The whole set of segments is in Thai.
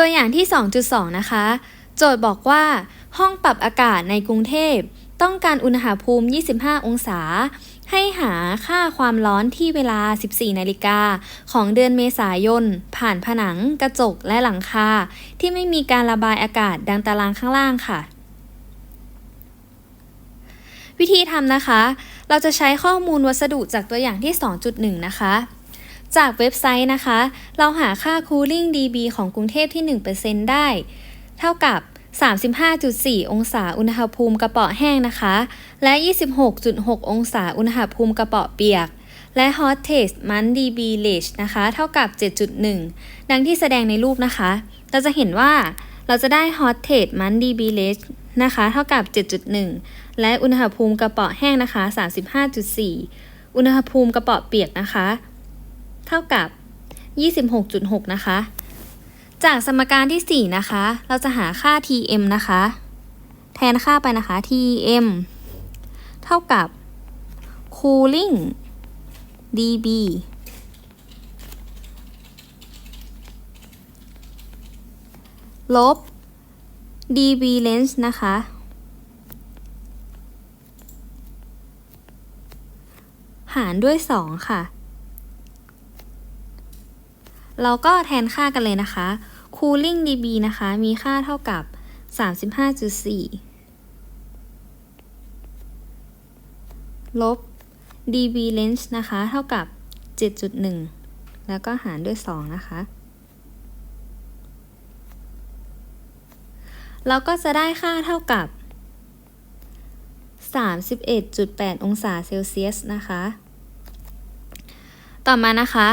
ตัวอย่างที่ 2.2 นะคะ โจทย์บอกว่า ห้องปรับอากาศในกรุงเทพ ต้องการอุณหภูมิ 25 องศา ให้หาค่าความร้อนที่เวลา 14 นาฬิกา ของเดือนเมษายน ผ่านผนัง กระจก และหลังคา ที่ไม่มีการระบายอากาศดังตารางข้างล่างค่ะวิธีทำนะคะ เราจะใช้ข้อมูลวัสดุจากตัวอย่างที่ 2.1 นะคะ จากเว็บไซต์นะคะ เราหาค่า cooling dB ของกรุงเทพที่ 1%ได้ เท่ากับ 35.4 องศาอุณหภูมิกระเป๋อแห้งนะคะ และ 26.6 องศาอุณหภูมิกระเป๋อเปียก และ hot test month dB range นะคะ เท่ากับ 7.1 ดังที่แสดงในรูปนะคะ เราจะเห็นว่าเราจะได้ hot test month dB range นะคะ เท่ากับ 7.1 และอุณหภูมิกระเป๋อแห้งนะคะ 35.4 อุณหภูมิกระเป๋อเปียกนะคะ เท่ากับ 26.6 นะคะ จากสมการที่ 4 นะคะ เราจะหาค่า Tm นะคะ แทนค่าไปนะคะ Tm เท่ากับ cooling dB ลบ dB range นะคะ หารด้วย 2 ค่ะ เราก็แทนค่ากันเลยนะคะ cooling dB นะคะ มีค่าเท่ากับ 35.4 ลบ dB range นะคะ เท่ากับ 7.1 แล้วก็หารด้วย 2 นะคะ เราก็จะได้ค่าเท่ากับ 31.8 องศาเซลเซียสนะคะ ต่อมานะคะ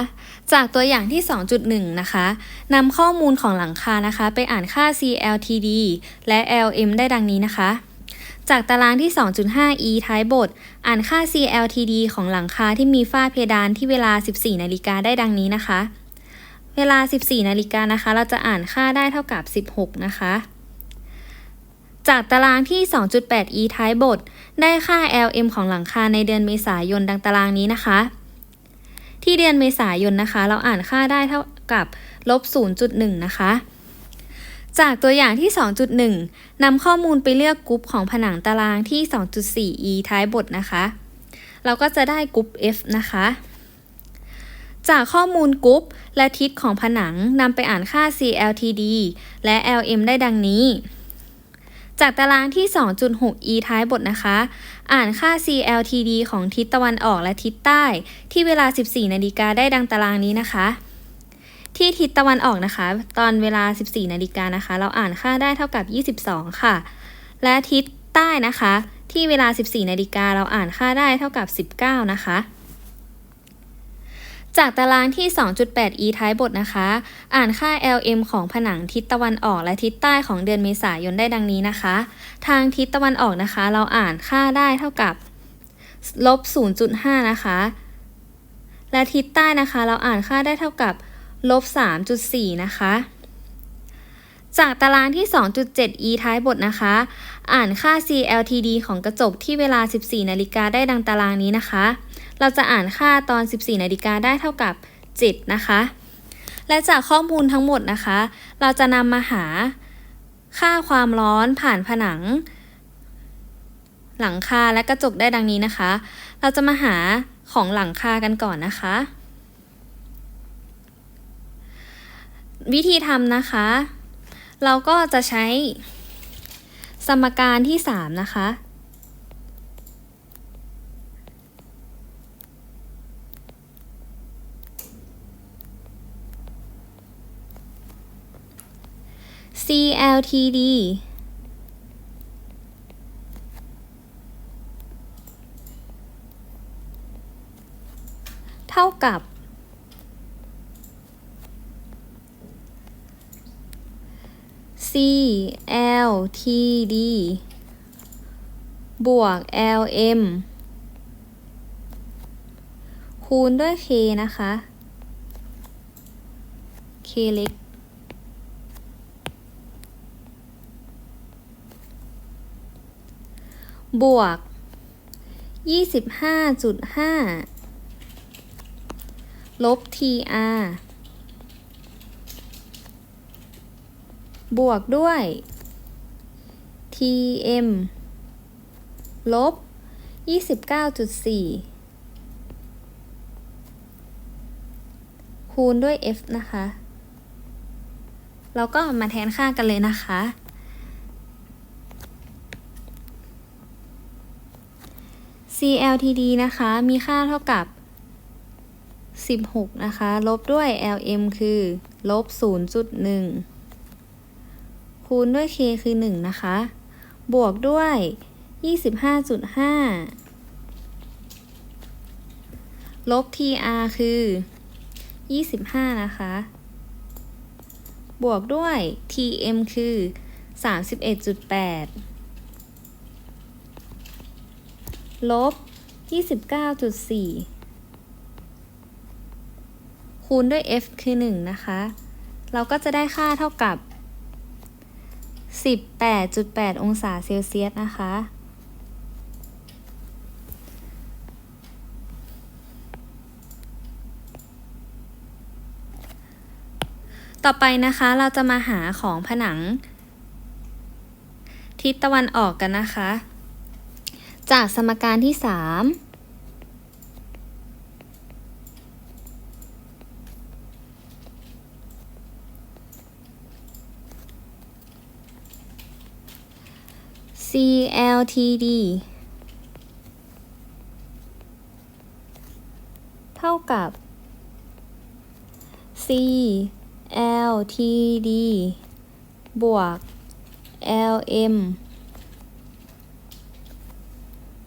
จากตัวอย่างที่ 2.1 นะคะนำข้อมูลของหลังคานะคะ ไปอ่านค่า CLTD และ LM ได้ดังนี้นะคะ จากตารางที่ 2.5 e ท้ายบท อ่านค่า CLTD ของหลังคาที่มีฝ้าเพดานที่เวลา 14 นาฬิกาได้ดังนี้นะคะ เวลา 14 นาฬิกานะคะ เราจะอ่านค่าได้เท่ากับ 16 นะคะจากตารางที่ 2.8 e ท้ายบท ได้ค่า LM ของหลังคาในเดือนเมษายนดังตารางนี้นะคะ ที่เดือนเมษายนนะคะ เราอ่านค่าได้เท่ากับลบ 0.1 นะคะ จากตัวอย่างที่ 2.1 นำข้อมูลไปเลือกกรุ๊ปของผนังตารางที่ 2.4e ท้ายบทนะคะ เราก็จะได้กรุ๊ป F นะคะ จากข้อมูลกรุ๊ปและทิศของผนังนำไปอ่านค่า CLTD และ LM ได้ดังนี้ จากตารางที่ 2.6e ท้ายบทนะคะ อ่านค่า CLTD ของทิศตะวันออกและทิศใต้ ที่เวลา 14 นาฬิกาได้ดังตารางนี้นะคะ ที่ทิศตะวันออกนะคะ ตอนเวลา 14 นาฬิกานะคะ เราอ่านค่าได้เท่ากับ 22 ค่ะ และทิศใต้นะคะ ที่เวลา 14 นาฬิกาเราอ่านค่าได้เท่ากับ 19 นะคะ จากตารางที่ 2.8e ท้ายบทนะคะ อ่านค่า LM ของผนังทิศตะวันออกและทิศใต้ของเดือนเมษายนได้ดังนี้นะคะ ทางทิศตะวันออกนะคะ เราอ่านค่าได้เท่ากับลบ 0.5 นะคะ และทิศใต้นะคะ เราอ่านค่าได้เท่ากับลบ 3.4 นะคะ จากตารางที่ 2.7e ท้ายบทนะคะ อ่านค่า CLTD ของกระจกที่เวลา 14 นาฬิกาได้ดังตารางนี้นะคะ เราจะอ่านค่าตอน 14นาฬิกาได้เท่ากับ 7 นะคะ และจากข้อมูลทั้งหมดนะคะ เราจะนำมาหาค่าความร้อนผ่านผนัง หลังคาและกระจกได้ดังนี้นะคะ เราจะมาหาของหลังคากันก่อนนะคะ วิธีทำนะคะ เราก็จะใช้สมการที่ 3 นะคะ CLTD เท่ากับ CLTD บวก LM คูณด้วย K นะคะ K เล็ก บวก 25.5 ลบ TR บวกด้วย tm ลบ 29.4 คูณด้วย f นะคะเราก็มาแทนค่ากันเลยนะคะ CLTD นะคะ มีค่าเท่ากับ 16 นะคะ ลบด้วย LM คือลบ 0.1 คูณด้วย K คือ 1 นะคะ บวกด้วย 25.5 ลบ TR คือ 25 นะคะ บวกด้วย TM คือ 31.8 ลบ 29.4 คูณด้วย f คือ 1 นะคะ เราก็จะได้ค่าเท่ากับ 18.8 องศาเซลเซียสนะคะ ต่อไปนะคะเราจะมาหาของผนัง ทิศตะวันออกกันนะคะ จากสมการที่ 3 CLTD เท่ากับ CLTD บวก LM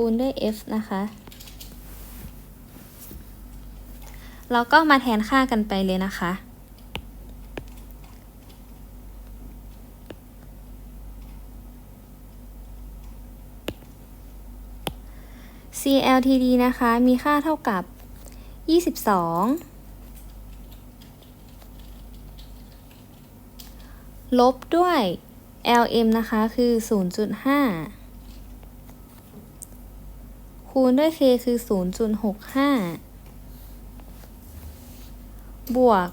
คูณด้วย F นะคะเราก็มาแทนค่ากันไปเลยนะคะ CLTD นะคะ มีค่าเท่ากับ 22 ลบด้วย LM นะคะ คือ 0.5 คูณด้วย K คือ 0.65 บวก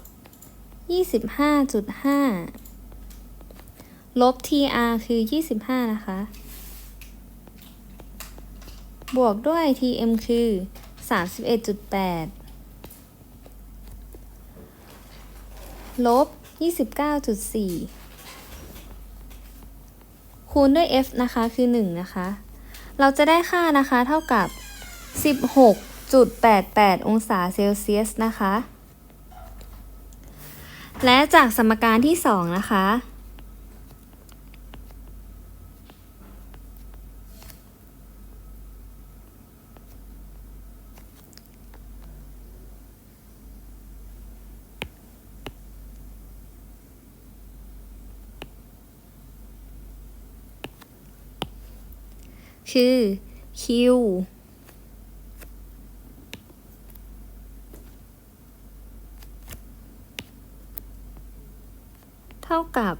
25.5 ลบ TR คือ 25 นะคะ บวกด้วย TM คือ 31.8 ลบ 29.4 คูณด้วย F นะคะ คือ 1 นะคะ เราจะได้ค่านะคะเท่ากับ 16.88 องศาเซลเซียสนะคะ และจากสมการที่ 2 นะคะ คือ Q เท่ากับ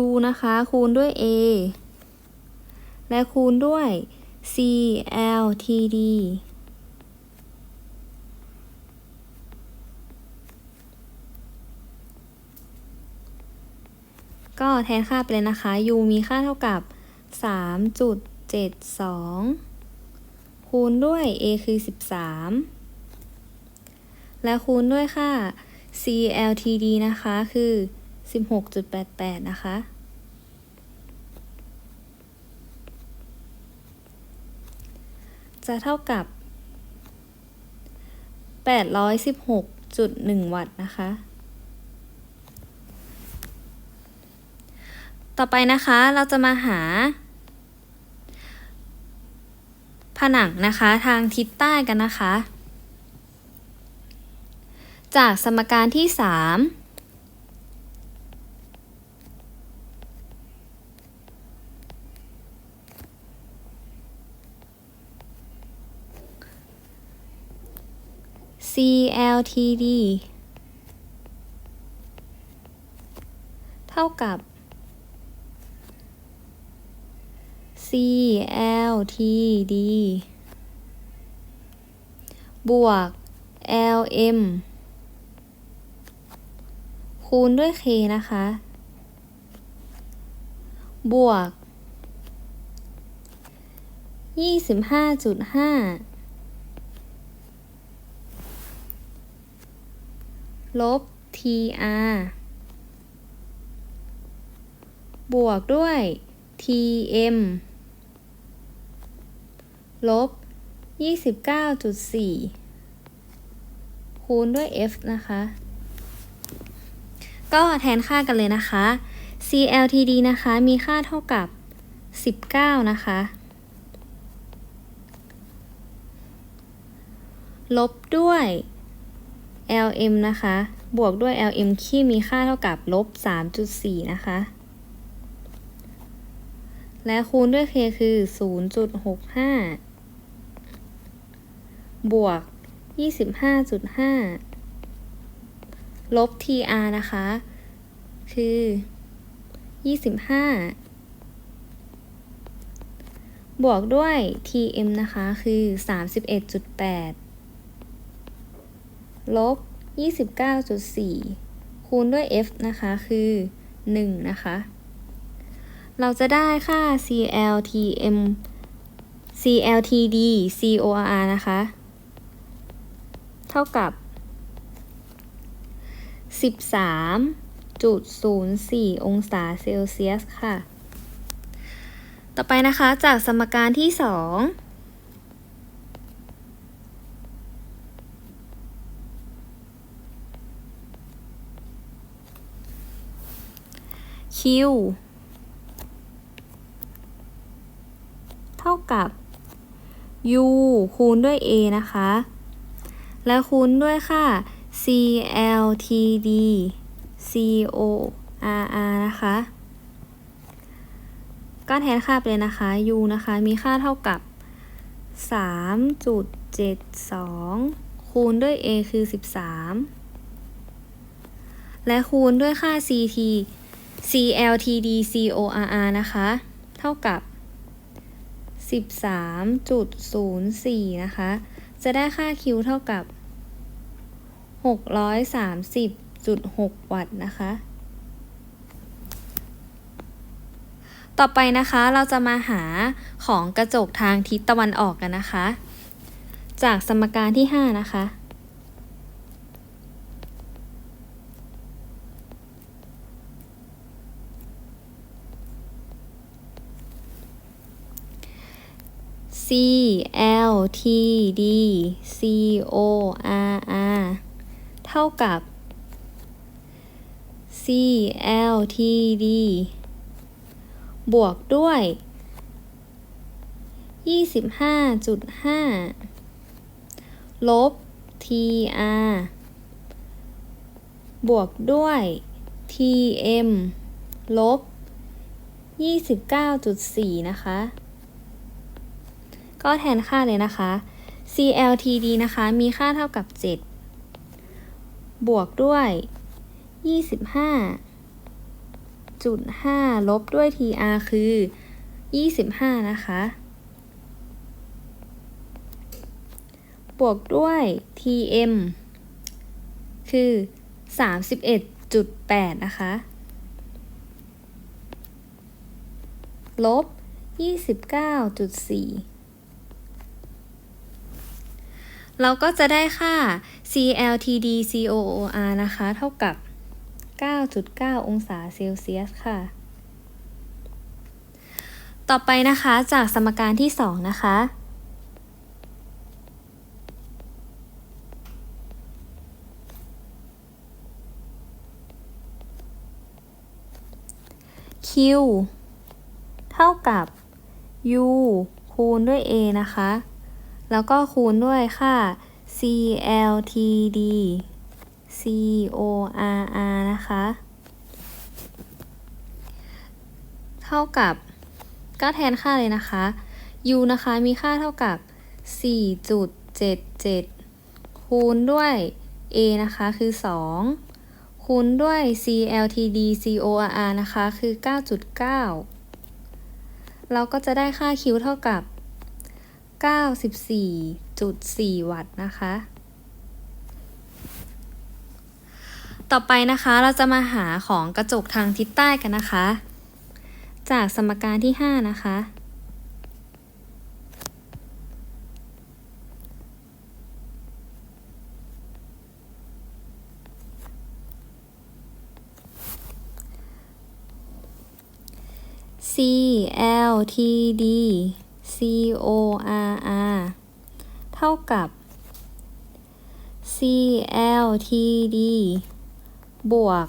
U นะคะ คูณด้วย A และคูณด้วย CLTD ก็แทนค่าไปเลยนะคะ U มีค่าเท่ากับ 3.72 คูณด้วย A คือ 13 และคูณด้วยค่า CLTD นะคะคือ 16.88 นะคะ จะเท่ากับ 816.1 วัตต์นะคะ ต่อไปนะคะเราจะมาหา ผนังนะคะทางทิศใต้กันนะคะ จากสมการที่ 3ี CLTD เท่ากับ CLTD บวก LM คูณด้วย K นะคะ บวกยี่สิบห้าจุดห้าลบ TR บวกด้วย TM ลบ 29.4 คูณด้วย F นะคะ ก็แทนค่ากันเลยนะคะ CLTD นะคะ มีค่าเท่ากับ 19 นะคะ ลบด้วย LM นะคะ บวกด้วย LM ที่มีค่าเท่ากับลบ 3.4 นะคะ และคูณด้วย K คือ 0.65 บวก 25.5 ลบ TR นะคะ คือ 25 บวกด้วย TM นะคะ คือ 31.8 ลบ 29.4 คูณด้วย F นะคะ คือ 1 นะคะ เราจะได้ค่า CLTM CLTD COR นะคะ เท่ากับ 13.04 องศาเซลเซียสค่ะ ต่อไปนะคะจากสมการที่2 Q เท่ากับ U คูณด้วย A นะคะ และคูณด้วยค่า CLTD CORR นะคะ ก็แทนค่าไปเลยนะคะ U นะคะ มีค่าเท่ากับ 3.72 คูณด้วย A คือ 13 และคูณด้วยค่า CT CLTD CORR นะคะ เท่ากับ 13.04 นะคะ จะได้ค่า Q เท่ากับ 630.6 วัตต์นะคะ ต่อไปนะคะเราจะมาหาของกระจกทางทิศตะวันออกกันนะคะ จากสมการที่ 5 นะคะ C L T D C O R R เท่ากับ C L T D บวกด้วย 25.5 ลบ T R บวกด้วย T M ลบ 29.4 นะคะ ก็แทนค่าเลยนะคะ CLTD นะคะมีค่าเท่ากับ 7 บวกด้วย 25.5 ลบด้วย TR คือ 25 นะคะ บวกด้วย TM คือ 31.8 นะคะ ลบ 29.4 เราก็จะได้ค่า CLTD COOR นะคะ เท่ากับ 9.9 องศาเซลเซียสค่ะ ต่อไปนะคะจากสมการที่ 2 นะคะ Q เท่ากับ U คูณด้วย A นะคะ แล้วก็คูณด้วยค่า CLTD CORR นะคะ เท่ากับก็แทนค่าเลยนะคะ U นะคะมีค่าเท่ากับ 4.77 คูคูณด้วย A นะคะคือ 2 คูณด้วย CLTD CORR นะคะคือ 9.9 เราก็จะได้ค่า Q เท่ากับ 94.4 วัตต์นะคะ ต่อไปนะคะเราจะมาหาของกระจกทางทิศใต้กันนะคะ จากสมการที่ 5 นะคะ C C O R R เท่ากับ C L T D บวก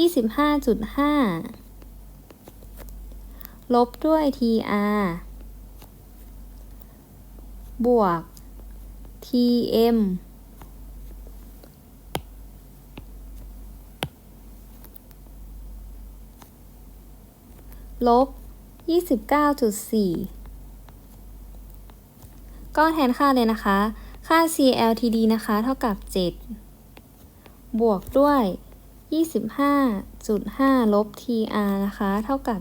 25.5 ลบด้วย T R บวก T M ลบ 29.4 ก็แทนค่าเลยนะคะ ค่า CLTD นะคะ เท่ากับ 7 บวกด้วย 25.5 ลบ TR นะคะ เท่ากับ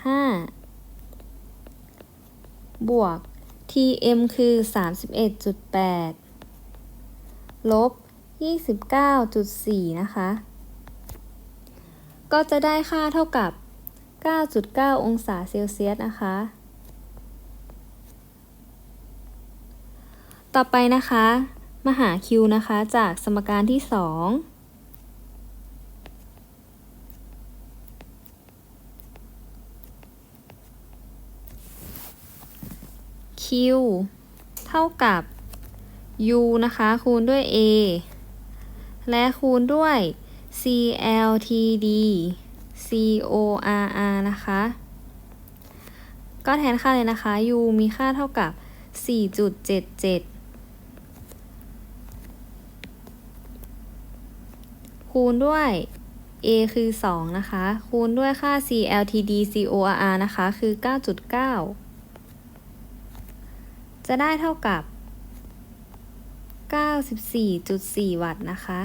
25 บวก TM คือ 31.8 ลบ 29.4 นะคะ ก็จะได้ค่าเท่ากับ 9.9 องศาเซลเซียสนะคะ ต่อไปนะคะ มาหา Q นะคะ จากสมการที่2 Q เท่ากับ U นะคะ คูณด้วย A และคูณด้วย CLTD C O R R นะคะ ก็แทนค่าเลยนะคะ U มีค่าเท่ากับ 4.77 คูณด้วย A คือ 2 นะคะ คูณด้วยค่า CLTD CORR นะคะ คือ 9.9 จะได้เท่ากับ 94.4 วัตต์นะคะ